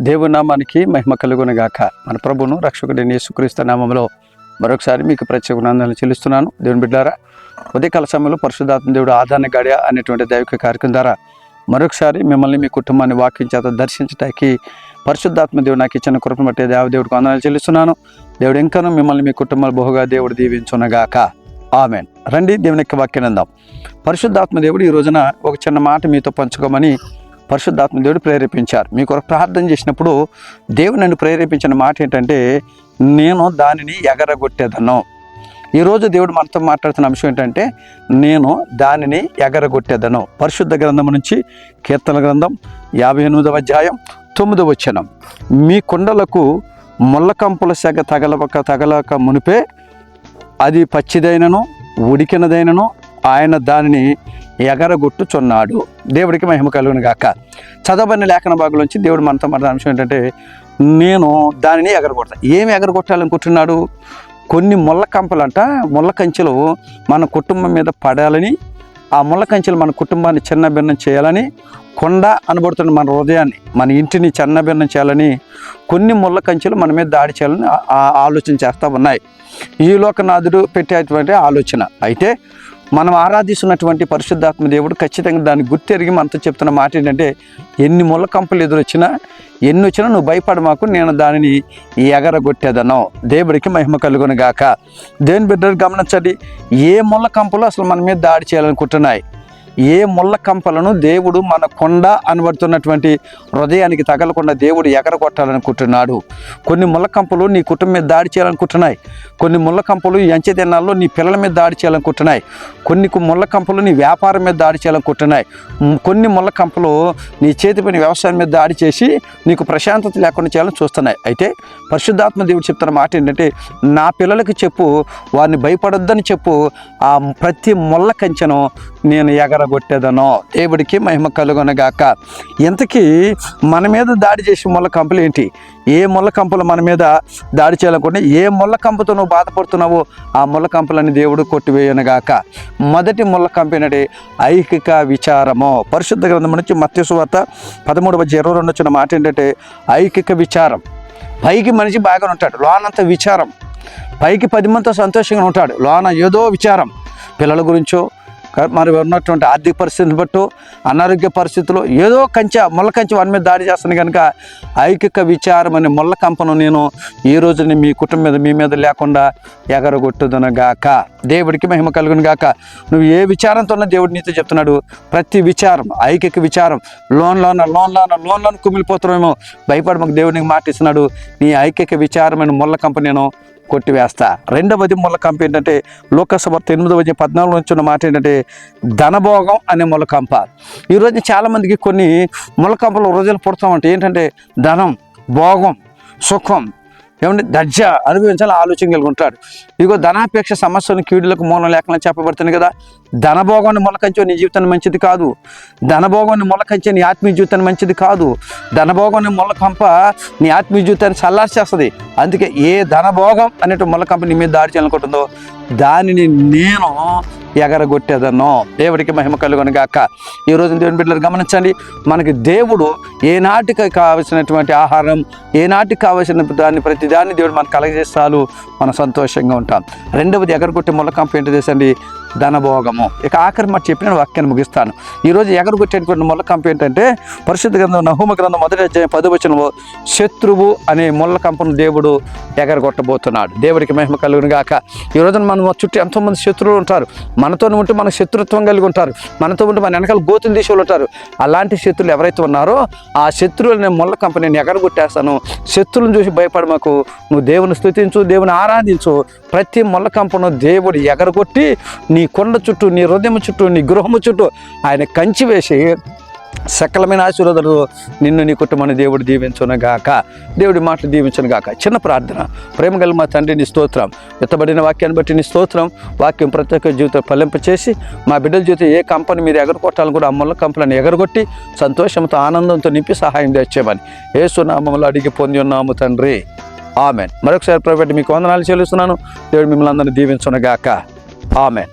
దేవునామానికి మహిమ కలుగును గాక మన ప్రభును రక్షకుడిని యేసుక్రీస్తు నామంలో మరొకసారి మీకు ప్రత్యేక నందనలు చెల్లిస్తున్నాను. దేవుని బిడ్డారా ఉదయకాల సమయంలో పరిశుద్ధాత్మ దేవుడు ఆదాన గడియ అనేటువంటి దైవిక కార్యక్రమం ద్వారా మరొకసారి మిమ్మల్ని మీ కుటుంబాన్ని వాక్యం చేత దర్శించడానికి పరిశుద్ధాత్మ దేవుడు నాకు ఇచ్చిన కృపను బట్టి దేవదేవుడికి వందనాలు చెల్లిస్తున్నాను. దేవుడు ఇంకనూ మిమ్మల్ని మీ కుటుంబాలు బహుగా దేవుడు దీవించునగాక. ఆమెన్. రండి దేవుని యొక్క వాక్యం అందాం పరిశుద్ధాత్మ దేవుడు ఈ రోజున ఒక చిన్న మాట మీతో పంచుకోమని పరిశుద్ధాత్మ దేవుడు ప్రేరేపించారు. మీకు కొరకు ప్రార్థన చేసినప్పుడు దేవుడు నన్ను ప్రేరేపించిన మాట ఏంటంటే నేను దానిని ఎగరగొట్టేదను. ఈరోజు దేవుడు మనతో మాట్లాడుతున్న అంశం ఏంటంటే నేను దానిని ఎగరగొట్టేదను. పరిశుద్ధ గ్రంథం నుంచి కీర్తన గ్రంథం యాభై ఎనిమిదవ అధ్యాయం తొమ్మిదవ వచనం. మీ కొండలకు ముళ్ళకంపుల సెగ తగలక తగలక మునిపే అది పచ్చిదైనను ఉడికినదైనను ఆయన దానిని ఎగరగొట్టుచున్నాడు. దేవుడికి మహిమ కలుగును గాక. చదవని లేఖన భాగంలోంచి దేవుడు మనతో మన అంశం ఏంటంటే నేను దానిని ఎగరగొడతా. ఏమి ఎగరగొట్టాలనుకుంటున్నాడు? కొన్ని ముళ్ళ కంపలంట ముళ్ళ కంచెలు మన కుటుంబం మీద పడాలని ఆ ముళ్ళ కంచెలు మన కుటుంబాన్ని చిన్న భిన్నం చేయాలని కొండ అనబడుతున్న మన హృదయాన్ని మన ఇంటిని చిన్న భిన్నం చేయాలని కొన్ని ముళ్ళ కంచెలు మన మీద దాడి చేయాలని ఆలోచన చేస్తూ ఉన్నాయి. ఈ లోకనాథుడు పెట్టేటువంటి ఆలోచన. అయితే మనం ఆరాధిస్తున్నటువంటి పరిశుద్ధాత్మ దేవుడు ఖచ్చితంగా దాన్ని గుర్తెరిగి మనతో చెప్తున్న మాట ఏంటంటే ఎన్ని ముళ్ళ కంపలు ఎదురొచ్చినా ఎన్ని వచ్చినా నువ్వు భయపడ మాకు నేను దానిని ఎగరగొట్టేదనో. దేవుడికి మహిమ కలుగును గాక దేని బిడ్డలు గమనించండి ఏ ముళ్ళ కంపలు అసలు మన మీద దాడి చేయాలనుకుంటున్నాయి? ఏ ముళ్ళ కంపలను దేవుడు మన కొండ అనబడుతున్నటువంటి హృదయానికి తగలకుండా దేవుడు ఎగరగొట్టాలనుకుంటున్నాడు. కొన్ని ముళ్ళ కంపలు నీ కుటుంబం మీద దాడి చేయాలనుకుంటున్నాయి. కొన్ని ముళ్ళ కంపలు ఎంచె దినాల్లో నీ పిల్లల మీద దాడి చేయాలనుకుంటున్నాయి. కొన్ని ముళ్ళ కంపలు నీ వ్యాపారం మీద దాడి చేయాలనుకుంటున్నాయి. కొన్ని ముళ్ళ కంపలు నీ చేతి పని వ్యవసాయం మీద దాడి చేసి నీకు ప్రశాంతత లేకుండా చేయాలని చూస్తున్నాయి. అయితే పరిశుద్ధాత్మ దేవుడు చెప్తున్న మాట ఏంటంటే నా పిల్లలకి చెప్పు వారిని భయపడొద్దని చెప్పు ఆ ప్రతి ముళ్ళ కంచెను నేను ఎగర ఎగరగొట్టేదను దేవుడికి మహిమ కలుగొనగాక. ఇంతకీ మన మీద దాడి చేసే ముళ్ళ కంపలు ఏంటి? ఏ ముళ్ళ కంపలు మన మీద దాడి చేయాలనుకుంటే ఏ ముళ్ళ కంపతో నువ్వు బాధపడుతున్నావో ఆ ముళ్ళ కంపలని దేవుడు కొట్టివేయనుగాక. మొదటి ముళ్ళ కంప ఐహిక ఐకిక విచారము. పరిశుద్ధ గ్రంథం నుంచి మత్స్యవార్త పదమూడు వచ్చి ఇరవై రెండు వచ్చిన మాట ఏంటంటే ఐకిక విచారం. పైకి మనిషి బాగానే ఉంటాడు. లోనంత విచారం. పైకి పది మందితో సంతోషంగా ఉంటాడు. లోన ఏదో విచారం. పిల్లల గురించో మరి ఉన్నటువంటి ఆర్థిక పరిస్థితిని బట్టు అనారోగ్య పరిస్థితులు ఏదో కంచె ముళ్ళ కంచె వాని మీద దాడి చేస్తుంది కనుక ఐకిక విచారం అనే ముళ్ళ కంపను నేను ఈ రోజుని మీ కుటుంబం మీద మీ మీద లేకుండా ఎగరగొట్టుదును గాక దేవుడికి మహిమ కలుగును గాక నువ్వు ఏ విచారంతో ఉన్న దేవుడు నీతో చెప్తున్నాడు. ప్రతి విచారం ఐకిక విచారం లోన్లోన లోన్లోన లోన్లోన కుమిలిపోతున్నామేమో. భయపడమకు దేవుడికి మాటిస్తున్నాడు నీ ఐకిక విచారమైన ముళ్ళ కంప నేను కొట్టివేస్తా. రెండవది ముళ్ళ ఏంటంటే లోకసభ ఎనిమిదవ పద్నాలుగు నుంచి ఉన్న మాట ఏంటంటే ధనభోగం అనే ముళ్ళకంప ఈరోజు చాలామందికి కొన్ని ముళ్ళకంపలు రోజులు పుడతామంటే. ఏంటంటే ధనం భోగం సుఖం ఏమంటే దర్జ అనుభవించాలని ఆలోచన కలిగి ఉంటాడు ఇదిగో ధనాపేక్ష సమస్యను కీడులకు మూలం లేకుండా చెప్పబడుతుంది కదా. ధనభోగాన్ని మొలకంచే నీ జీవితాన్ని మంచిది కాదు. ధనభోగాన్ని మొలకంచే నీ ఆత్మీయ జీవితాన్ని మంచిది కాదు. ధనభోగాన్ని మొలకంప నీ ఆత్మీయ జీవితాన్ని చల్లార్చేస్తుంది అందుకే ఏ ధనభోగం అనేటువంటి మొలకంప నీ మీద దాడి చేయాలనుకుంటుందో దానిని నేను ఎగరగొట్టేదన్నో దేవుడికి మహిమ కలుగును గాక. ఈ దేవుని బిడ్డలు గమనించండి మనకి దేవుడు ఏనాటికి కావలసినటువంటి ఆహారం ఏనాటికి కావలసిన దాన్ని ప్రతి దాన్ని దేవుడు మనకు కలగజేస్తాలు మనం సంతోషంగా ఉంటాం. రెండవది ఎగరగొట్టే ముళ్ళకంప ఏంటి చేసండి ధనభోగము. ఇక ఆఖరి మాట చెప్పిన వాక్యాన్ని ముగిస్తాను. ఈరోజు ఎగరగొట్టేటువంటి ముళ్ళకంప ఏంటంటే పరిశుద్ధ గ్రంథం నహుమ గ్రంథం మొదటి అధ్యాయం పదవచనము శత్రువు అనే ముళ్ళకంపను దేవుడు ఎగరగొట్టబోతున్నాడు. దేవుడికి మహిమ కలుగును గాక. ఈ రోజున మనం చుట్టూ ఎంతోమంది శత్రువులు ఉంటారు. మనతో ఉంటే మనకు శత్రుత్వం కలిగి ఉంటారు. మనతో ఉంటే మన వెనకాల గోతులు దేశంలో ఉంటారు. అలాంటి శత్రులు ఎవరైతే ఉన్నారో ఆ శత్రువులు నేను ముళ్ళ కంపెనీ నేను ఎగరగొట్టేస్తాను. శత్రువులను చూసి భయపడి మాకు. నువ్వు దేవుని స్థుతించు దేవుని ఆరాధించు. ప్రతి ముళ్ళ కంపను దేవుడు ఎగరగొట్టి నీ కొండ చుట్టూ నీ హృదయం చుట్టూ నీ గృహము చుట్టూ ఆయన కంచి వేసి సకలమైన ఆశీర్వాదాలు నిన్ను నీ కుటుంబాన్ని దేవుడు దీవించునుగాక. దేవుడి మాటలు దీవించునుగాక. చిన్న ప్రార్థన. ప్రేమ గల మా తండ్రి నీ స్తోత్రం. ఎత్తబడిన వాక్యాన్ని బట్టి నీ స్తోత్రం. వాక్యం ప్రతి ఒక్క జీవితం ఫలింప చేసి మా బిడ్డల జీవితం ఏ కంపెనీ మీరు ఎగరగొట్టాలని కూడా అమ్మల కంపెనీని ఎగరగొట్టి సంతోషంతో ఆనందంతో నింపి సహాయం తెచ్చేమని ఏ సునామంలో అడిగి పొంది ఉన్నాము తండ్రి. ఆమెన్. మరొకసారి ప్రైవేట్ మీకు వందనాలు చెల్లిస్తున్నాను. దేవుడు మిమ్మల్ని అందరినీ దీవించునుగాక. ఆమెన్.